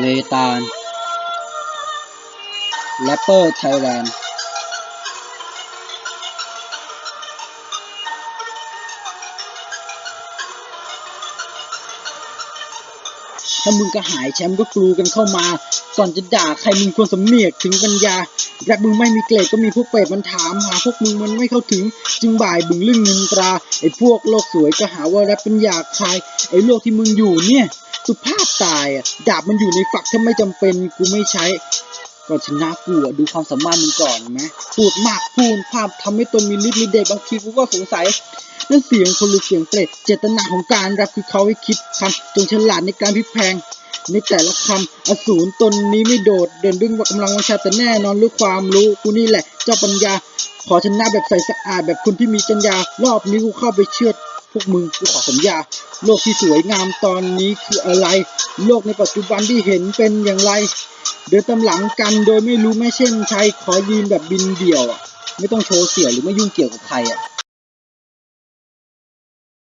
เลตานแรปเปอร์ไทยแลนด์ถ้ามึงก็หายแชมป์ก็กลูกันเข้ามา ก่อนจะด่าใครมึงควรสำเนียกถึงปัญญาแรปมึงไม่มีเกรดก็มีพวกเป็ดมันถามหาพวกมึงมันไม่เข้าถึง จึงบ่ายบึงเรื่องเงินตราไอ้พวกโลกสวยก็หาว่าแรปเป็นอยากคายไอ้โลกที่มึงอยู่เนี่ย สุภาพตายอะ ดาบมันอยู่ในฝักถ้าไม่จำเป็นกูไม่ใช้ก่อชนะกูอะดูความสามารถมึงก่อนไหมพูดมากพูดภาพทำให้ตนมีฤทธิ์มีเดชบางทีกูก็สงสัยนั่นเสียงคนหรือเสียงเปรตเจตนาของการรับคือเขาให้คิดคำจงฉลาดในการพิแพงในแต่ละคำอสูรตนนี้ไม่โดด เด่นด้วยกำลังวังชาแต่แน่นอนด้วยความรู้กูนี่แหละ เจ้าปัญญา ขอชนะแบบใสสะอาดแบบคนที่มีจัญญารอบนี้กูเข้าไปเชือด พวกมึงกูขอสัญญา โลกที่สวยงามตอนนี้คืออะไร โลกในปัจจุบันที่เห็นเป็นอย่างไร เดินตามหลังกันโดยไม่รู้ไม่เช่นใครขอยืนแบบบินเดี่ยวอะไม่ต้องโชว์เสียหรือไม่ยุ่งเกี่ยวกับใครอะ